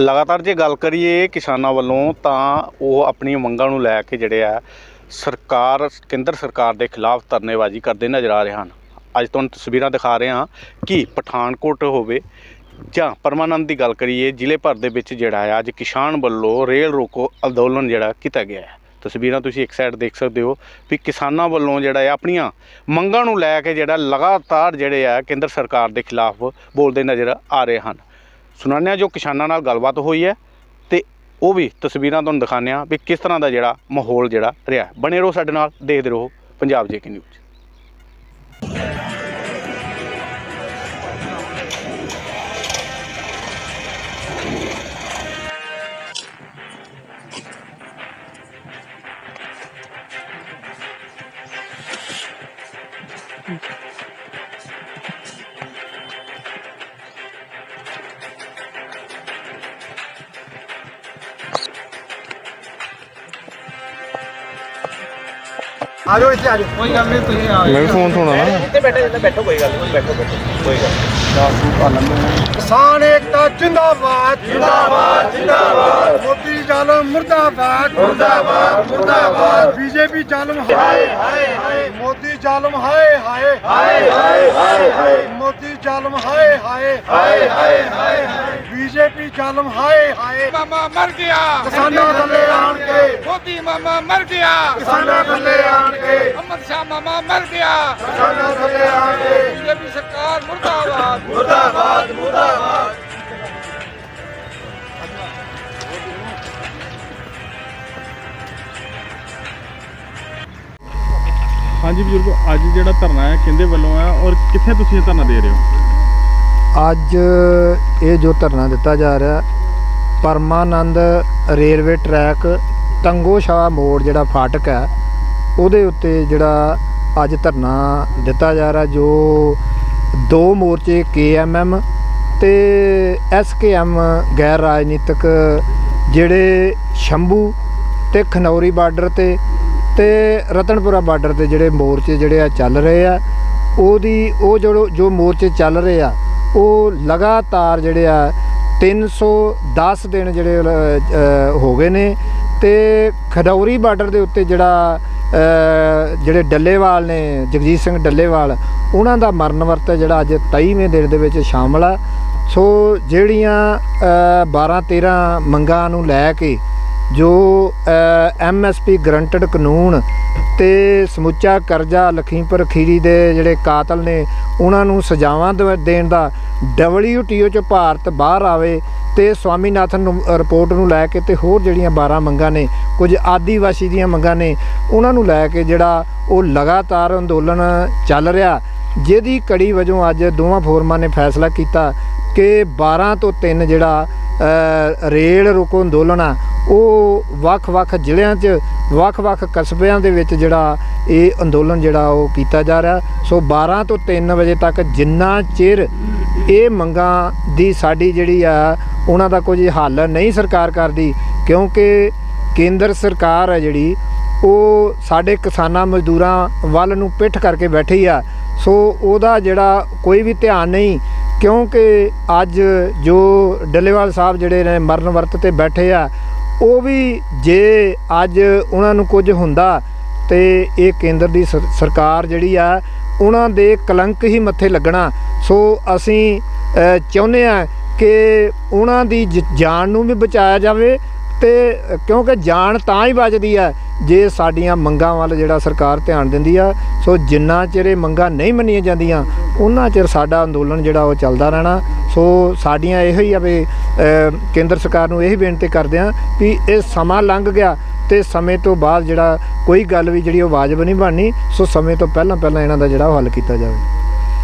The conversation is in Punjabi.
ਲਗਾਤਾਰ ਜੇ ਗੱਲ ਕਰੀਏ ਕਿਸਾਨਾਂ ਵੱਲੋਂ, ਤਾਂ ਉਹ ਆਪਣੀਆਂ ਮੰਗਾਂ ਨੂੰ ਲੈ ਕੇ ਜਿਹੜੇ ਆ, ਸਰਕਾਰ, ਕੇਂਦਰ ਸਰਕਾਰ ਦੇ ਖਿਲਾਫ ਧਰਨੇਬਾਜ਼ੀ ਕਰਦੇ ਨਜ਼ਰ ਆ ਰਹੇ ਹਨ। ਅੱਜ ਤੁਹਾਨੂੰ ਤਸਵੀਰਾਂ ਦਿਖਾ ਰਹੇ ਹਾਂ ਕਿ ਪਠਾਨਕੋਟ ਹੋਵੇ ਜਾਂ ਪਰਮਾਨੰਦ ਦੀ ਗੱਲ ਕਰੀਏ, ਜ਼ਿਲ੍ਹੇ ਭਰ ਦੇ ਵਿੱਚ ਜਿਹੜਾ ਹੈ ਅੱਜ ਕਿਸਾਨ ਵੱਲੋਂ ਰੇਲ ਰੋਕੋ ਅੰਦੋਲਨ ਜਿਹੜਾ ਕੀਤਾ ਗਿਆ ਹੈ। ਤਸਵੀਰਾਂ ਤੁਸੀਂ ਇੱਕ ਸਾਈਡ ਦੇਖ ਸਕਦੇ ਹੋ ਵੀ ਕਿਸਾਨਾਂ ਵੱਲੋਂ ਜਿਹੜਾ ਹੈ ਆਪਣੀਆਂ ਮੰਗਾਂ ਨੂੰ ਲੈ ਕੇ ਜਿਹੜਾ ਲਗਾਤਾਰ ਜਿਹੜੇ ਆ, ਕੇਂਦਰ ਸਰਕਾਰ ਦੇ ਖਿਲਾਫ ਬੋਲਦੇ ਨਜ਼ਰ ਆ ਰਹੇ ਹਨ। ਸੁਣਾਉਂਦੇ ਹਾਂ ਜੋ ਕਿਸਾਨਾਂ ਨਾਲ ਗੱਲਬਾਤ ਹੋਈ ਹੈ ਤੇ ਉਹ ਵੀ ਤਸਵੀਰਾਂ ਤੁਹਾਨੂੰ ਦਿਖਾਉਂਦੇ ਹਾਂ ਵੀ ਕਿਸ ਤਰ੍ਹਾਂ ਦਾ ਜਿਹੜਾ ਮਾਹੌਲ ਜਿਹੜਾ ਰਿਹਾ ਬਣੇ ਰਹੋ ਸਾਡੇ ਨਾਲ, ਦੇਖਦੇ ਰਹੋ ਪੰਜਾਬ ਜੇਕੇ ਨਿਊਜ਼। ਆ ਜਾਓ ਇੱਥੇ ਆ ਜਾਓ ਕੋਈ ਗੱਲ ਨਹੀਂ ਤੁਸੀਂ ਆ ਮੈਂ ਵੀ ਫੋਨ ਤੋਂ ਨਾ। ਇੱਥੇ ਬੈਠੋ ਇੱਥੇ ਬੈਠੋ ਕੋਈ ਗੱਲ ਨਹੀਂ ਬੈਠੋ ਬੈਠੋ ਕੋਈ ਗੱਲ ਕਿਸਾਨ ਏਕਤਾ ਜਿੰਦਾਬਾਦ ਜਿੰਦਾਬਾਦ ਜਿੰਦਾਬਾਦ। ਮੋਦੀ ਜ਼ਾਲਮ ਮੁਰਦਾਬਾਦ ਮੁਰਦਾਬਾਦ ਮੁਰਦਾਬਾਦ। ਬੀਜੇਪੀ ਜ਼ਾਲਮ ਹਾਏ ਹਾਏ ਹਾਏ ਮੋਦੀ ਜ਼ਾਲਮ ਹਾਏ ਹਾਏ। ਹਾਏ ਹਾਏ ਹਾਏ ਹਾਏ ਮੋਦੀ ਜ਼ਾਲਮ ਹਾਏ ਹਾਏ ਹਾਏ ਹਾਏ ਹਾਏ। ਬੀਜੇਪੀ ਜ਼ਾਲਮ ਹਾਏ ਹਾਏ। ਮਾਮਾ ਮਰ ਗਿਆ। ਕਿਸਾਨਾਂ ਥੱਲੇ ਆਣ ਕੇ। ਮੋਦੀ ਮਾਮਾ ਮਰ ਗਿਆ। ਕਿਸਾਨਾਂ ਥੱਲੇ ਆਣ ਕੇ। ਅਮਰ ਸ਼ਾਹ ਮਾਮਾ ਮਰ ਗਿਆ। ਕਿਸਾਨਾਂ ਥੱਲੇ ਆਣ ਕੇ। ਬੀਜੇਪੀ ਸਰਕਾਰ ਮੁਰਦਾਬਾਦ। ਮੁਰਦਾਬਾਦ ਮੁਰਦਾਬਾਦ। ਹਾਂਜੀ ਬਜ਼ੁਰਗੋ ਅੱਜ ਜਿਹੜਾ ਧਰਨਾ ਹੈ ਕਿੰਦੇ ਵੱਲੋਂ ਹੈ ਔਰ ਕਿੱਥੇ ਤੁਸੀਂ ਇਹ ਧਰਨਾ ਦੇ ਰਹੇ ਹੋ? ਅੱਜ ਇਹ ਜੋ ਧਰਨਾ ਦਿੱਤਾ ਜਾ ਰਿਹਾ, ਪਰਮਾਨੰਦ ਰੇਲਵੇ ਟਰੈਕ ਤੰਗੋਸ਼ਾਹ ਮੋੜ ਜਿਹੜਾ ਫਾਟਕ ਹੈ, ਉਹਦੇ ਉੱਤੇ ਜਿਹੜਾ ਅੱਜ ਧਰਨਾ ਦਿੱਤਾ ਜਾ ਰਿਹਾ, ਜੋ ਦੋ ਮੋਰਚੇ ਕੇਐਮਐਮ ਤੇ ਐਸਕੇਐਮ ਗੈਰ ਰਾਜਨੀਤਿਕ ਜਿਹੜੇ ਸ਼ੰਭੂ ਤੇ ਖਨੌਰੀ ਬਾਰਡਰ ਤੇ ਤੇ ਰਤਨਪੁਰਾ ਬਾਰਡਰ ਤੇ ਜਿਹੜੇ ਮੋਰਚੇ ਜਿਹੜੇ ਆ ਚੱਲ ਰਹੇ ਆ, ਉਹਦੀ ਉਹ ਜੋ ਜੋ ਮੋਰਚੇ ਚੱਲ ਰਹੇ ਆ ਉਹ ਲਗਾਤਾਰ ਜਿਹੜੇ ਆ 310 ਦਿਨ ਜਿਹੜੇ ਹੋ ਗਏ ਨੇ ਤੇ ਖਡੌਰੀ ਬਾਰਡਰ ਦੇ ਉੱਤੇ ਜਿਹੜਾ ਜਿਹੜੇ ਡੱਲੇਵਾਲ ਨੇ, ਜਗਜੀਤ ਸਿੰਘ ਡੱਲੇਵਾਲ, ਉਹਨਾਂ ਦਾ ਮਰਨ ਵਰਤ ਜਿਹੜਾ ਅੱਜ 23ਵੇਂ ਦਿਨ ਦੇ ਵਿੱਚ ਸ਼ਾਮਲ ਆ। ਸੋ ਜਿਹੜੀਆਂ 12 13 ਮੰਗਾਂ ਨੂੰ ਲੈ ਕੇ ਜੋ ਐਮਐਸਪੀ ਗਰੰਟਡ ਕਾਨੂੰਨ ਤੇ ਸਮੁੱਚਾ ਕਰਜ਼ਾ ਲਖੀਮਪੁਰ ਖੀਰੀ ਦੇ ਜਿਹੜੇ ਕਾਤਲ ਨੇ, ਉਹਨਾਂ ਨੂੰ ਸਜ਼ਾਵਾਂ ਦਵ- ਦੇਣ ਦਾ WTO ਚ ਭਾਰਤ ਬਾਹਰ ਆਵੇ ਤੇ ਸਵਾਮੀਨਾਥਨ ਨੂੰ ਰਿਪੋਰਟ ਨੂੰ ਲੈ ਕੇ ਤੇ ਹੋਰ ਜਿਹੜੀਆਂ 12 ਮੰਗਾਂ ਨੇ, ਕੁਝ ਆਦੀਵਾਸੀ ਦੀਆਂ ਮੰਗਾਂ ਨੇ, ਉਹਨਾਂ ਨੂੰ ਲੈ ਕੇ ਜਿਹੜਾ ਉਹ ਲਗਾਤਾਰ ਅੰਦੋਲਨ ਚੱਲ ਰਿਹਾ। ਜਿਹਦੀ ਕੜੀ ਵਜੋਂ ਅੱਜ ਦੋਵਾਂ ਫੋਰਮਾਂ ਨੇ ਫੈਸਲਾ ਕੀਤਾ ਕਿ 12 ਤੋਂ 3 ਜਿਹੜਾ ਰੇਲ ਰੋਕੋ ਅੰਦੋਲਨ ਆ ਉਹ ਵੱਖ-ਵੱਖ ਜ਼ਿਲ੍ਹਿਆਂ 'ਚ ਵੱਖ-ਵੱਖ ਕਸਬਿਆਂ ਦੇ ਵਿੱਚ ਜਿਹੜਾ ਇਹ ਅੰਦੋਲਨ ਜਿਹੜਾ ਉਹ ਕੀਤਾ ਜਾ ਰਿਹਾ। ਸੋ 12 ਤੋਂ 3 ਵਜੇ ਤੱਕ ਜਿੰਨਾ ਚਿਰ ਇਹ ਮੰਗਾਂ ਦੀ ਸਾਡੀ ਜਿਹੜੀ ਆ, ਉਹਨਾਂ ਦਾ ਕੁਝ ਹੱਲ ਨਹੀਂ ਸਰਕਾਰ ਕਰਦੀ, ਕਿਉਂਕਿ ਕੇਂਦਰ ਸਰਕਾਰ ਹੈ ਜਿਹੜੀ, ਉਹ ਸਾਡੇ ਕਿਸਾਨਾਂ ਮਜ਼ਦੂਰਾਂ ਵੱਲ ਨੂੰ ਪਿੱਠ ਕਰਕੇ ਬੈਠੀ ਆ। ਸੋ ਉਹਦਾ ਜਿਹੜਾ ਕੋਈ ਵੀ ਧਿਆਨ ਨਹੀਂ, ਕਿਉਂਕਿ ਅੱਜ ਜੋ ਡੱਲੇਵਾਲ ਸਾਹਿਬ ਜਿਹੜੇ ਨੇ ਮਰਨ ਵਰਤ ਤੇ ਬੈਠੇ ਆ ਉਹ ਵੀ ਜੇ ਅੱਜ ਉਹਨਾਂ ਨੂੰ ਕੁਝ ਹੁੰਦਾ ਤੇ ਇਹ ਕੇਂਦਰ ਦੀ ਸਰਕਾਰ ਜਿਹੜੀ ਆ, ਉਹਨਾਂ ਦੇ ਕਲੰਕ ਹੀ ਮੱਥੇ ਲੱਗਣਾ। ਸੋ ਅਸੀਂ ਚਾਹੁੰਦੇ ਆ ਕਿ ਉਹਨਾਂ ਦੀ ਜਾਨ ਨੂੰ ਵੀ ਬਚਾਇਆ ਜਾਵੇ ਤੇ ਕਿਉਂਕਿ ਜਾਨ ਤਾਂ ਹੀ ਬਚਦੀ ਆ ਜੇ ਸਾਡੀਆਂ ਮੰਗਾਂ ਵੱਲ ਜਿਹੜਾ ਸਰਕਾਰ ਧਿਆਨ ਦਿੰਦੀ ਆ। ਸੋ ਜਿੰਨਾ ਚਿਰ ਇਹ ਮੰਗਾਂ ਨਹੀਂ ਮੰਨੀਆਂ ਜਾਂਦੀਆਂ, ਉਹਨਾਂ ਚਿਰ ਸਾਡਾ ਅੰਦੋਲਨ ਜਿਹੜਾ ਉਹ ਚੱਲਦਾ ਰਹਿਣਾ। ਸੋ ਸਾਡੀਆਂ ਇਹੋ ਹੀ ਆ ਵੀ ਕੇਂਦਰ ਸਰਕਾਰ ਨੂੰ ਇਹ ਬੇਨਤੀ ਕਰਦੇ ਆ ਵੀ ਇਹ ਸਮਾਂ ਲੰਘ ਗਿਆ ਤੇ ਸਮੇਂ ਤੋਂ ਬਾਅਦ ਜਿਹੜਾ ਕੋਈ ਗੱਲ ਵੀ ਜਿਹੜੀ ਉਹ ਵਾਜਬ ਨਹੀਂ ਬਣਨੀ, ਸੋ ਸਮੇਂ ਤੋਂ ਪਹਿਲਾਂ ਪਹਿਲਾਂ ਇਹਨਾਂ ਦਾ ਜਿਹੜਾ ਉਹ ਹੱਲ ਕੀਤਾ ਜਾਵੇ।